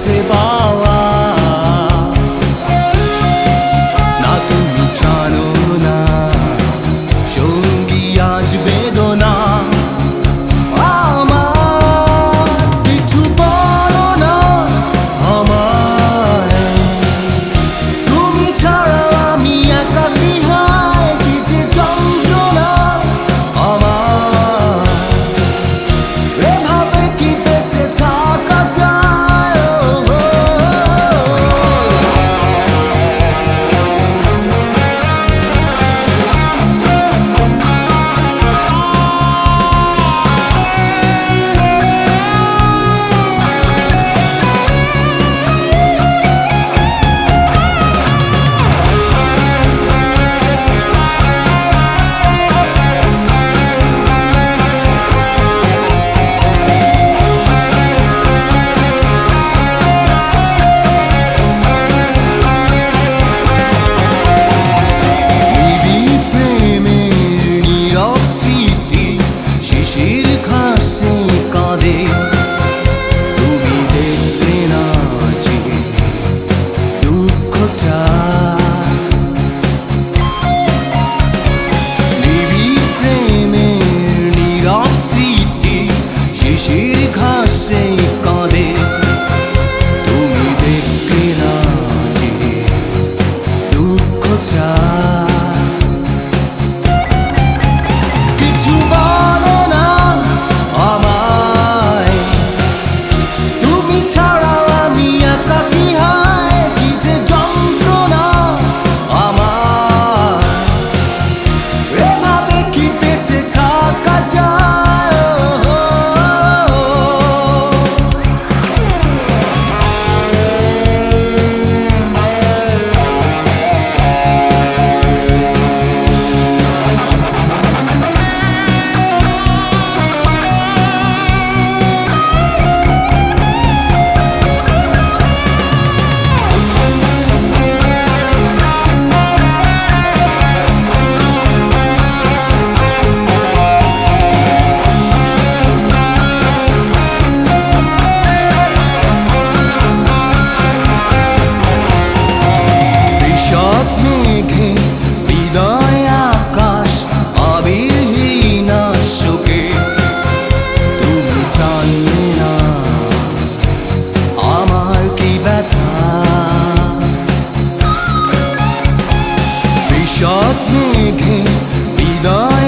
কাছে পাওয়া। না তুমি জানো না সঙ্গী আসবে 어떻게 믿어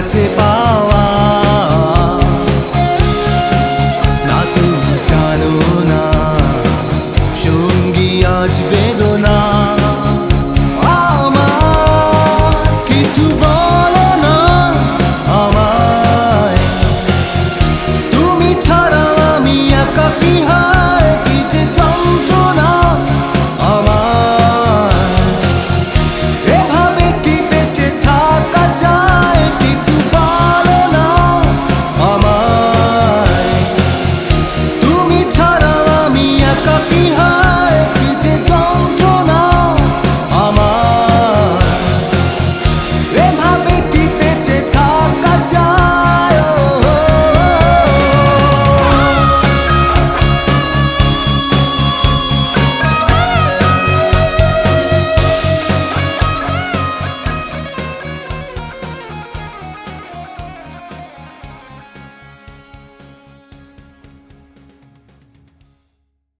কাছে পা